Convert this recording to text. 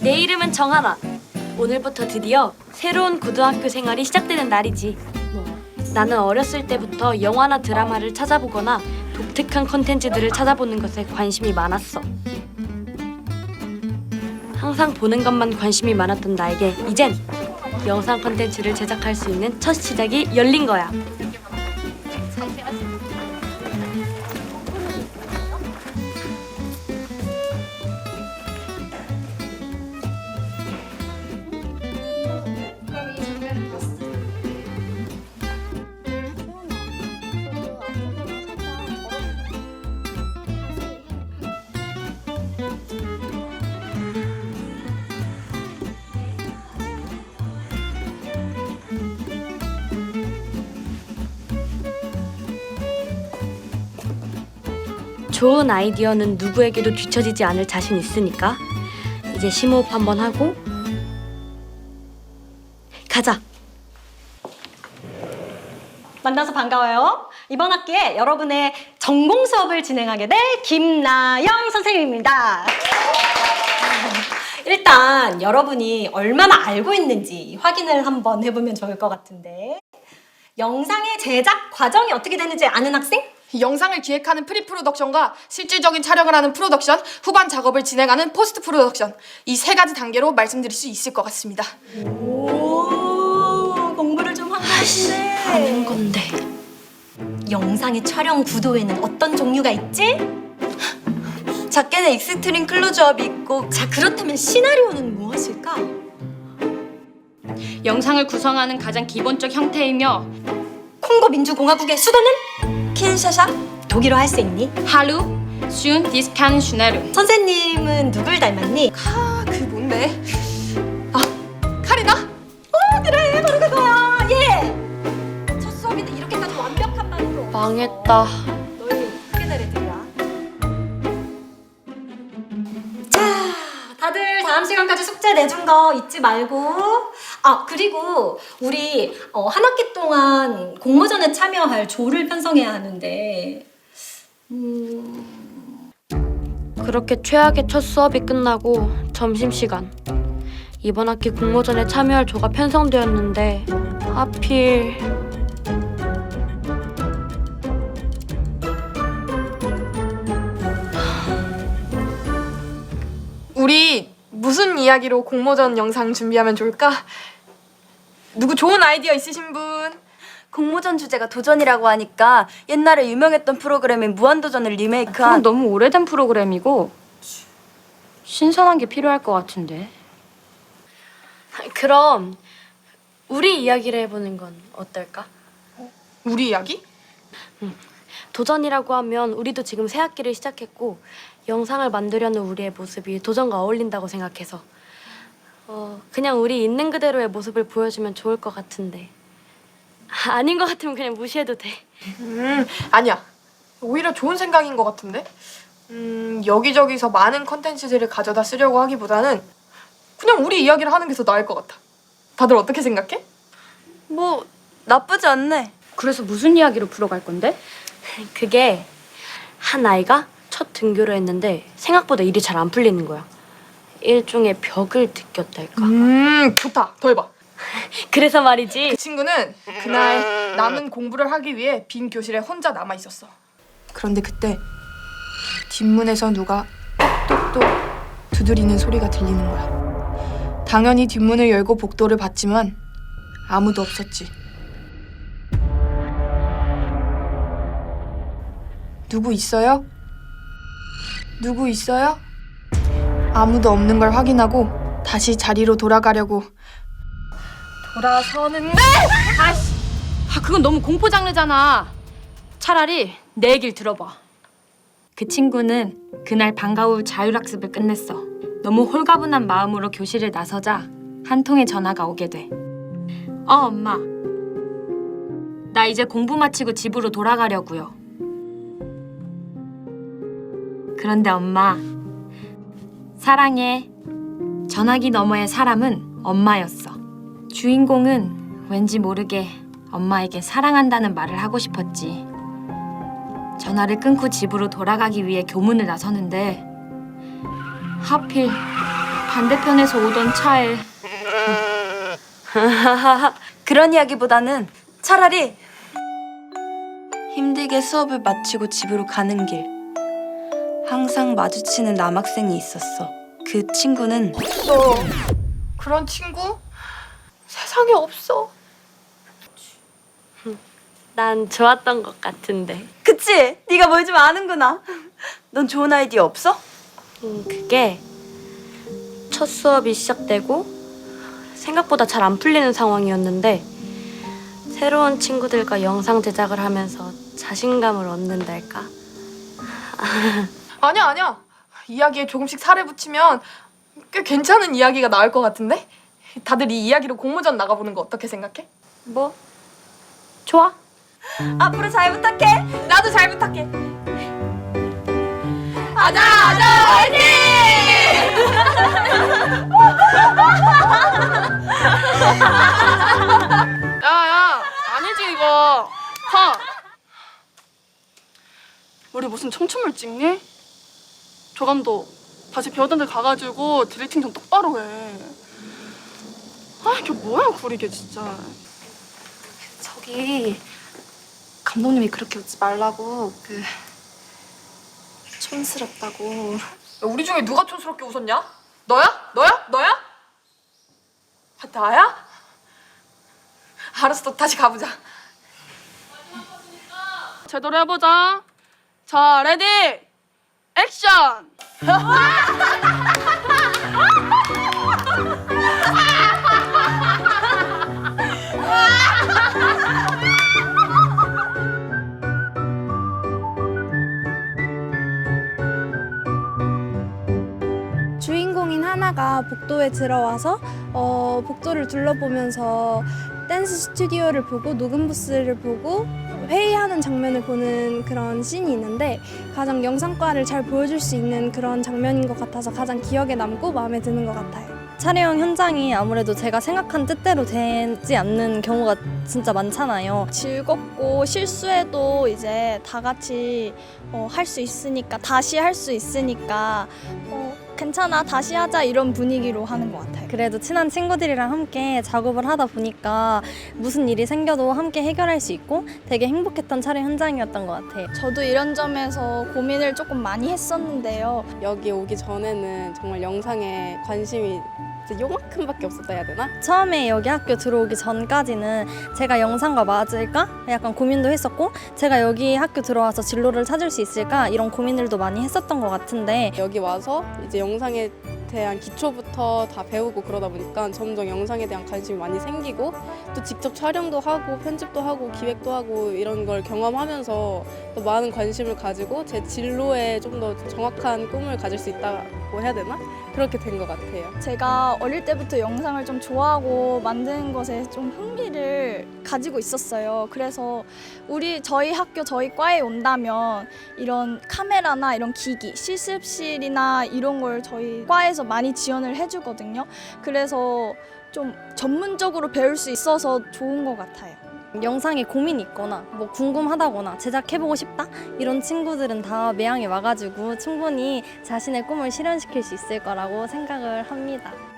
내 이름은 정하나. 오늘부터 드디어 새로운 고등학교 생활이 시작되는 날이지. 나는 어렸을 때부터 영화나 드라마를 찾아보거나 독특한 컨텐츠들을 찾아보는 것에 관심이 많았어. 항상 보는 것만 관심이 많았던 나에게 이젠 영상 컨텐츠를 제작할 수 있는 첫 시작이 열린 거야. 좋은 아이디어는 누구에게도 뒤처지지 않을 자신 있으니까 이제 심호흡 한번 하고 가자. 만나서 반가워요. 이번 학기에 여러분의 전공 수업을 진행하게 될 김나영 선생님입니다. 일단 여러분이 얼마나 알고 있는지 확인을 한번 해보면 좋을 것 같은데 영상의 제작 과정이 어떻게 되는지 아는 학생? 영상을 기획하는 프리 프로덕션과 실질적인 촬영을 하는 프로덕션, 후반 작업을 진행하는 포스트 프로덕션 이 세 가지 단계로 말씀드릴 수 있을 것 같습니다. 오 공부를 좀 같은데 하는 건데 영상의 촬영 구도에는 어떤 종류가 있지? 작게는 익스트림 클로즈업이 있고 자 그렇다면 시나리오는 무엇일까? 영상을 구성하는 가장 기본적 형태이며 콩고 민주공화국의 수도는 킨샤샤 독일어 할 수 있니? 하루, 슌, 디스칸, 슈네르 선생님은 누굴 닮았니? 아, 그 뭔데? 아, 카리나? 어 그래 바로 그거야 예! 첫 수업인데 이렇게까지 완벽한 말로 망했다. 다들 다음 시간까지 숙제 내준 거 잊지 말고. 아 그리고 우리 어, 한 학기 동안 공모전에 참여할 조를 편성해야 하는데. 그렇게 최악의 첫 수업이 끝나고 점심시간. 이번 학기 공모전에 참여할 조가 편성되었는데 하필 우리 무슨 이야기로 공모전 영상 준비하면 좋을까? 누구 좋은 아이디어 있으신 분? 공모전 주제가 도전이라고 하니까 옛날에 유명했던 프로그램인 무한도전을 그건 리메이크한 너무 오래된 프로그램이고 신선한 게 필요할 것 같은데 그럼 우리 이야기를 해보는 건 어떨까? 우리 이야기? 도전이라고 하면 우리도 지금 새 학기를 시작했고 영상을 만들려는 우리의 모습이 도전과 어울린다고 생각해서 어, 그냥 우리 있는 그대로의 모습을 보여주면 좋을 것 같은데 아, 아닌 것 같으면 그냥 무시해도 돼. 음, 아니야. 오히려 좋은 생각인 것 같은데? 음, 여기저기서 많은 컨텐츠들을 가져다 쓰려고 하기보다는 그냥 우리 이야기를 하는 게 더 나을 것 같아. 다들 어떻게 생각해? 뭐 나쁘지 않네. 그래서 무슨 이야기로 풀어갈 건데? 그게 한 아이가 첫 등교를 했는데 생각보다 일이 잘 안 풀리는 거야. 일종의 벽을 느꼈달까. 음, 좋다. 더 해봐. 그래서 말이지. 그 친구는 그날 남은 공부를 하기 위해 빈 교실에 혼자 남아 있었어. 그런데 그때 뒷문에서 누가 똑똑똑 두드리는 소리가 들리는 거야. 당연히 뒷문을 열고 복도를 봤지만 아무도 없었지. 누구 있어요? 누구 있어요? 아무도 없는 걸 확인하고 다시 자리로 돌아가려고. 돌아서는 아 그건 너무 공포 장르잖아. 차라리 내 얘길 들어봐. 그 친구는 그날 방과 후 자율학습을 끝냈어. 너무 홀가분한 마음으로 교실에 나서자 한 통의 전화가 오게 돼어 엄마. 나 이제 공부 마치고 집으로 돌아가려고요 그런데 엄마 사랑해. 전화기 너머의 사람은 엄마였어. 주인공은 왠지 모르게 엄마에게 사랑한다는 말을 하고 싶었지. 전화를 끊고 집으로 돌아가기 위해 교문을 나서는데 하필 반대편에서 오던 차에 그런 이야기보다는 차라리 힘들게 수업을 마치고 집으로 가는 길 항상 마주치는 남학생이 있었어. 그 친구는 너 그런 친구 세상에 없어. 난 좋았던 것 같은데. 그치? 네가 뭘 좀 아는구나. 넌 좋은 아이디어 없어? 음, 그게 첫 수업이 시작되고 생각보다 잘 안 풀리는 상황이었는데 새로운 친구들과 영상 제작을 하면서 자신감을 얻는달까? 아니야 아니야. 이야기에 조금씩 살을 붙이면 꽤 괜찮은 이야기가 나올 것 같은데? 다들 이 이야기로 공모전 나가보는 거 어떻게 생각해? 뭐? 좋아. 앞으로 잘 부탁해. 나도 잘 부탁해. 아자 아자 화이팅! 야 야 아니지 이거 하 우리 무슨 청춘물 찍니? 조감도 다시 배우던 데 가가지고 디렉팅 좀 똑바로 해 아 이게 뭐야 구리게 진짜 저기 감독님이 그렇게 웃지 말라고 그 촌스럽다고 야, 우리 중에 누가 촌스럽게 웃었냐? 너야? 너야? 너야? 아, 나야? 알았어 다시 가보자. 제대로 해보자 자 레디 액션! 주인공인 하나가 복도에 들어와서 어, 복도를 둘러보면서 댄스 스튜디오를 보고 녹음 부스를 보고 회의하는 장면을 보는 그런 씬이 있는데 가장 영상과를 잘 보여줄 수 있는 그런 장면인 것 같아서 가장 기억에 남고 마음에 드는 것 같아요. 촬영 현장이 아무래도 제가 생각한 뜻대로 되지 않는 경우가 진짜 많잖아요. 즐겁고 실수해도 이제 다 같이 어, 할 수 있으니까 다시 할 수 있으니까 어, 괜찮아 다시 하자 이런 분위기로 하는 것 같아요. 그래도 친한 친구들이랑 함께 작업을 하다 보니까 무슨 일이 생겨도 함께 해결할 수 있고 되게 행복했던 촬영 현장이었던 것 같아요. 저도 이런 점에서 고민을 조금 많이 했었는데요. 여기 오기 전에는 정말 영상에 관심이 진짜 요만큼밖에 없었다 해야 되나? 처음에 여기 학교 들어오기 전까지는 제가 영상과 맞을까? 약간 고민도 했었고 제가 여기 학교 들어와서 진로를 찾을 수 있을까? 이런 고민들도 많이 했었던 것 같은데 여기 와서 이제 영상에 대한 기초부터 다 배우고 그러다 보니까 점점 영상에 대한 관심이 많이 생기고 또 직접 촬영도 하고 편집도 하고 기획도 하고 이런 걸 경험하면서 또 많은 관심을 가지고 제 진로에 좀 더 정확한 꿈을 가질 수 있다고 해야 되나? 그렇게 된 것 같아요. 제가 어릴 때부터 영상을 좀 좋아하고 만드는 것에 좀 흥미를 가지고 있었어요. 그래서 우리 저희 학교 저희 과에 온다면 이런 카메라나 이런 기기, 실습실이나 이런 걸 저희 과에서 많이 지원을 해주거든요. 그래서 좀 전문적으로 배울 수 있어서 좋은 것 같아요. 영상에 고민이 있거나 뭐 궁금하다거나 제작해보고 싶다 이런 친구들은 다 매양에 와가지고 충분히 자신의 꿈을 실현시킬 수 있을 거라고 생각을 합니다.